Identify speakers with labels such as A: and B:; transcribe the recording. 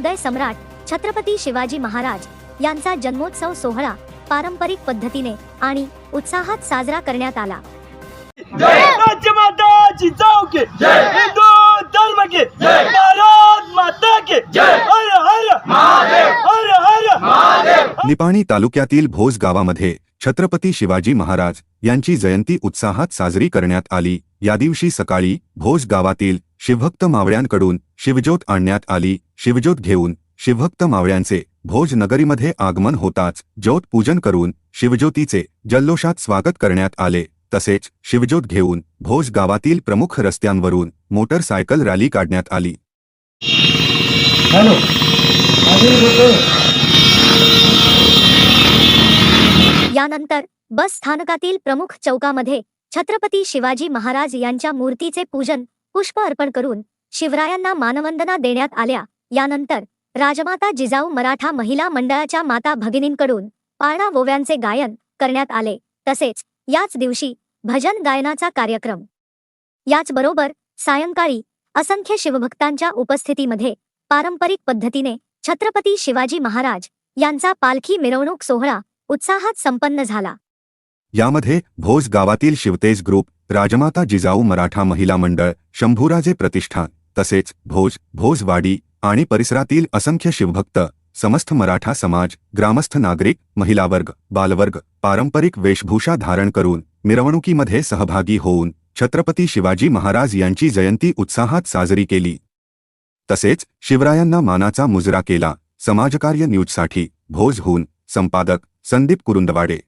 A: सम्राट छत्रपती शिवाजी महाराज यांचा जन्मोत्सव सोहळा पारंपरिक पद्धतीने आणि उत्साहात साजरा करण्यात आला.
B: राजमाता जिजाऊ के हिंदू धर्म के भारत माता के. हर हर. हर हर.
C: निपाणी तालुक्यातील भोज गावामध्ये छत्रपती शिवाजी महाराज यांची जयंती उत्साहात साजरी करण्यात आली. या दिवशी सकाळी भोज गावातील शिवभक्त मावळ्यांकडून शिवज्योत आणण्यात आली. शिवज्योत घेऊन शिवभक्त मावळ्यांचे भोज नगरीमध्ये आगमन होताच ज्योत पूजन करून शिवज्योतीचे जल्लोषात स्वागत करण्यात आले. तसेच शिवज्योत घेऊन भोज गावातील प्रमुख रस्त्यांवरून मोटरसायकल रॅली काढण्यात आली.
A: यानंतर बस स्थानकातील प्रमुख चौकामध्ये छत्रपती शिवाजी महाराज यांच्या मूर्तीचे पूजन पुष्प अर्पण करून शिवरायांना मानवंदना देण्यात आल्या. यानंतर राजमाता जिजाऊ मराठा महिला मंडळाच्या माता भगिनींकडून पाळणा ओव्यांचे गायन करण्यात आले. तसेच याच दिवशी भजन गायनाचा कार्यक्रम. याचबरोबर सायंकाळी असंख्य शिवभक्तांच्या उपस्थितीमध्ये पारंपरिक पद्धतीने छत्रपती शिवाजी महाराज यांचा पालखी मिरवणूक सोहळा उत्साहात संपन्न झाला.
C: यामध्ये भोज गावातील शिवतेज ग्रुप राजमाता जिजाऊ मराठा महिला मंडळ शंभूराजे प्रतिष्ठान तसेच भोज भोजवाडी आणि परिसरातील असंख्य शिवभक्त समस्त मराठा समाज ग्रामस्थ नागरिक महिला वर्ग बालवर्ग पारंपरिक वेशभूषा धारण करून मिरवणुकीमध्ये सहभागी होऊन छत्रपती शिवाजी महाराज यांची जयंती उत्साहात साजरी केली. तसेच शिवरायांना मानाचा मुजरा केला. समाजकार्य न्यूजसाठी भोजहून संपादक संदीप कुरुंदवाडे.